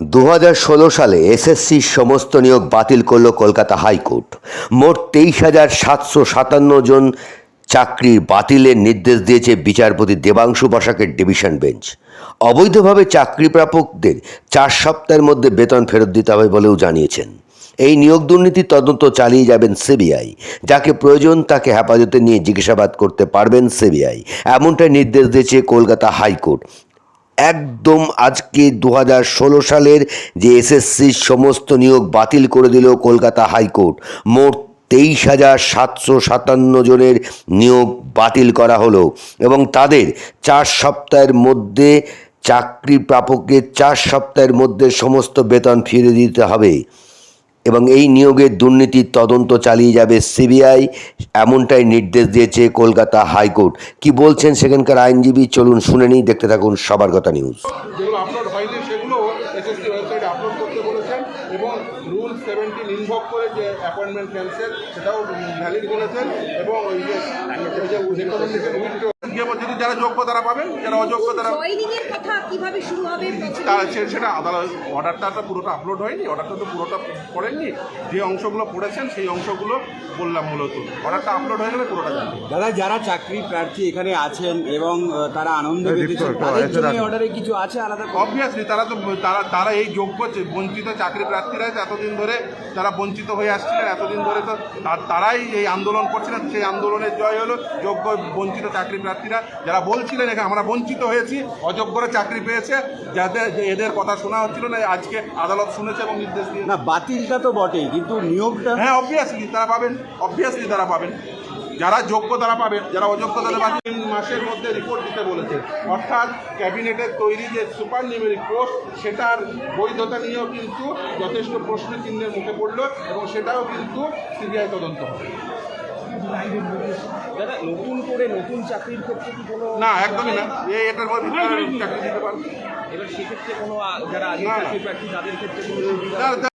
দু হাজার ষোলো সালে এসএসসির সমস্ত নিয়োগ বাতিল করল কলকাতা হাইকোর্ট। মোট তেইশ হাজার সাতশো সাতান্ন জন চাকরির বাতিলের নির্দেশ দিয়েছে বিচারপতি দেবাংশু বসাকের ডিভিশন বেঞ্চ। অবৈধভাবে চাকরি প্রাপকদের চার সপ্তাহের মধ্যে বেতন ফেরত দিতে হবে বলেও জানিয়েছেন। এই নিয়োগ দুর্নীতির তদন্ত চালিয়ে যাবেন সিবিআই। যাকে প্রয়োজন তাকে হেফাজতে নিয়ে জিজ্ঞাসাবাদ করতে পারবেন সিবিআই। এমনটাই নির্দেশ দিয়েছে কলকাতা হাইকোর্ট। একদম আজকে দু সালের যে এসএসসির সমস্ত নিয়োগ বাতিল করে দিল কলকাতা হাইকোর্ট, মোট তেইশ হাজার সাতশো সাতান্ন জনের নিয়োগ বাতিল করা হলো এবং তাদের চার সপ্তাহের মধ্যে চাকরি প্রাপককে চার সপ্তাহের মধ্যে সমস্ত বেতন ফিরে দিতে হবে। এবং এই নিয়োগের দুর্নীতির তদন্ত চালিয়ে যাবে সিবিআই, এমনটাই নির্দেশ দিয়েছে কলকাতা হাইকোর্ট। কি বলছেন সেখানকার আইনজীবী? চলুন শুনে নিই, দেখতে থাকুন সবার কথা নিউজ যেগুলো আপলোড হয়নি সেগুলো এসএসসি ওয়েবসাইটে আপলোড করতে বলেছেন এবং রুল সেভেন্টিন ইনভক করে যে অ্যাপয়েন্টমেন্ট ক্যান্সেল সেটাও ভ্যালিড বলেছেন এবং ওই যে উইথড্র যদি যারা যোগ্য তারা পাবেন যারা অযোগ্য তারা কথা কীভাবে শুরু হবে? সেটা আদালত অর্ডারটা তো পুরোটা আপলোড হয়নি অর্ডারটা তো পুরোটা পড়েননি যে অংশগুলো পড়েছেন সেই অংশগুলো বললাম মূলত। অর্ডারটা আপলোড হয়ে গেলে পুরোটা জানবে দাদা যারা চাকরি প্রার্থী এখানে আছেন এবং তারা আনন্দ পেতেছেন তাদের জন্য অর্ডারে কিছু আছে আলাদা? অবভিয়াসলি তারা তো তারা তারা এই যোগ্য বঞ্চিত চাকরি প্রার্থীরা এতদিন ধরে যারা বঞ্চিত হয়ে আসছিলেন এতদিন ধরে তো তারাই এই আন্দোলন করছিলেন সেই আন্দোলনের জয় হলো যোগ্য বঞ্চিত চাকরি প্রার্থীরা যারা বলছিলেন এখানে আমরা বঞ্চিত হয়েছি অযোগ্যরা চাকরি পেয়েছে যাদের এদের কথা শোনা হচ্ছিল না আজকে আদালত শুনেছে এবং নির্দেশ দিয়েছে। না বাতিলটা তো বটেই কিন্তু নিয়োগটা হ্যাঁ অবভিয়াসলি তারা পাবেন অবভিয়াসলি তারা পাবেন। যারা যোগ্য তারা পাবেন যারা অযোগ্য তারা বাকি তিন মাসের মধ্যে রিপোর্ট দিতে বলেছে। অর্থাৎ ক্যাবিনেটের তৈরি যে সুপার নিউমেরিক পোস্ট সেটার বৈধতা নিয়েও কিন্তু যথেষ্ট প্রশ্ন চিহ্নের মুখে পড়ল এবং সেটাও কিন্তু সিবিআই তদন্ত হবে। নতুন করে নতুন চাকরির ক্ষেত্রে কি কোনো না একদমই না। এই এটার মধ্যে চাকরি দিতে পারবে। এবার সেক্ষেত্রে কোনো যারা আগে না, না। চাকরি প্রার্থী তাদের ক্ষেত্রে কোনো সুবিধা যারা-